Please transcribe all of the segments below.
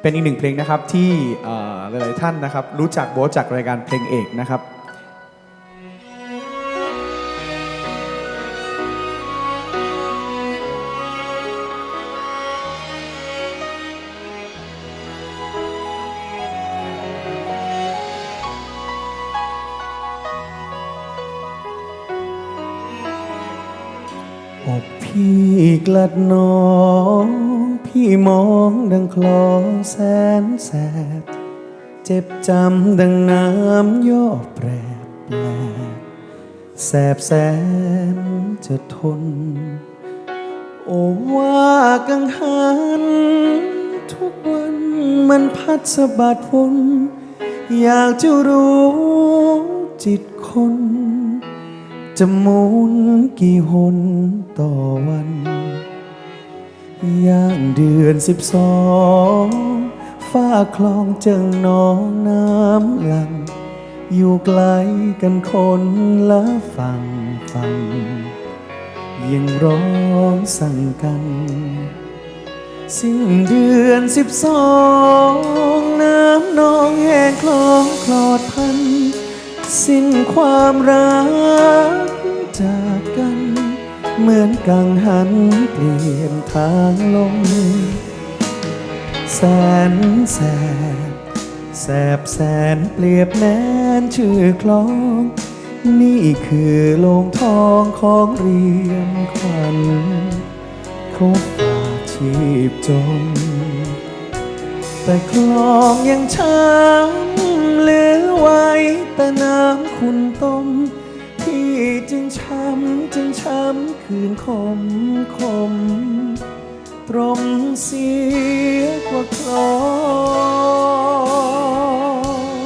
เป็นอีกหนึ่งเพลงนะครับที่หลายๆท่านนะครับรู้จักโบ๊ทจากรายการเพลงเอกนะครับ อกพี่กลัดน้อง พี่มองดังคลอแสนแสบ เจ็บจำดังน้ำย่อแปรแปลแสบแสนจะทน โอ้ว่ากังหัน ทุกวันมันพัดสะบัดวนอยากจะรู้จิตคน จะหมุนกี่หนต่อวัน ย่างเดือนสิบสองฝ้าคลองเจิงน้องน้ำหลัง อยู่ไกลกันคนละฝั่งฝั่งยังร้องสั่งกัน สิ้นเดือนสิบสองน้ำน สิ้นความรักจากกัน เหมือนกังหันเปลี่ยนทางลม แสนแสบแสบแสนเปรียบแนนชื่อคลอง นี่คือโลงทองของเรียมขวัญเขาฝากชีพจม แต่คลองยังช้ำ เหลือไว้แต่น้ำคุณต้มพี่จึงช้ำจึงช้ำคืนคมคม ตรมเสียกว่าคลอง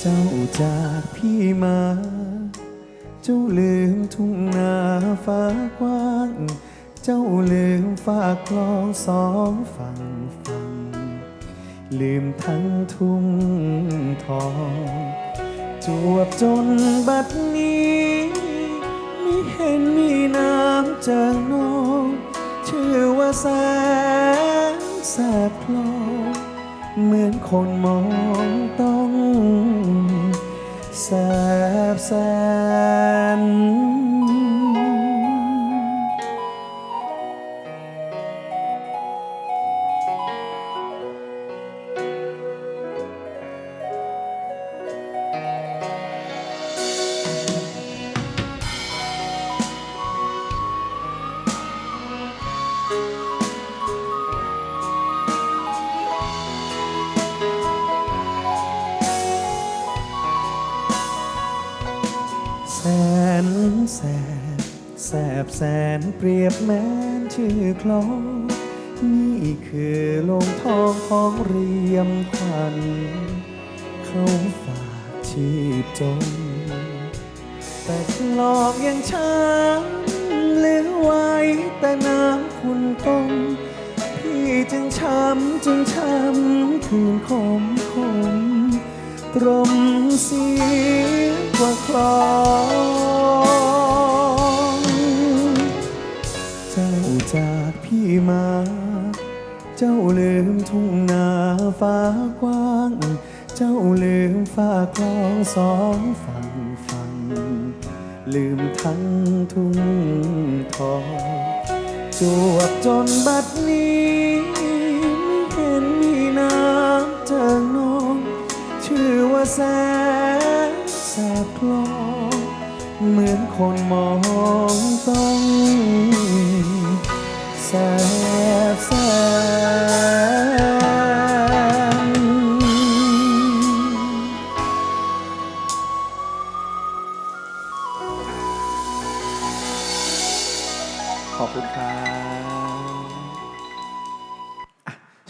เจ้าจากพี่มา เจ้าลืมทุ่งนาฟ้ากว้าง เจ้าลืมฝากคลองสองฝั่งฝั่ง ลืมทั้งทุ่งทอง จวบจนบัดนี้ไม่เห็นมีน้ำจิงนองชื่อว่าแสนแสบลองเหมือนคนมองต้องแสบแสน นแสบแสบแสนเปรียบแม้นชื่อคลอง นี่คือโลงทองของเรียมขวัญเขาฝากชีพจม แต่คลองยังช้ำเหลือไว้แต่น้ำคุณต้มพี่จึงช้ำจึงช้ำคืนคมคมตรมเสียกว่าคลอง เจ้าลืมทุ่งนาฟ้ากว้าง เจ้าลืมฟ้าคลองสองฝั่งฝั่งลืมทั้งทุ่งทองจวบจนบัดนี้ไม่เห็นมีน้ำเจิงนอง ชื่อว่าแสนแสบคลอเหมือนคนมองต้อง อบคุณครับ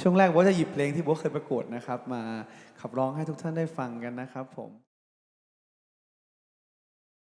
ช่วงแรกโบ๊ทจะหยิบเพลงที่บัวเคยประกวดนะครับ มาขับร้องให้ทุกท่านได้ฟังกันนะครับผม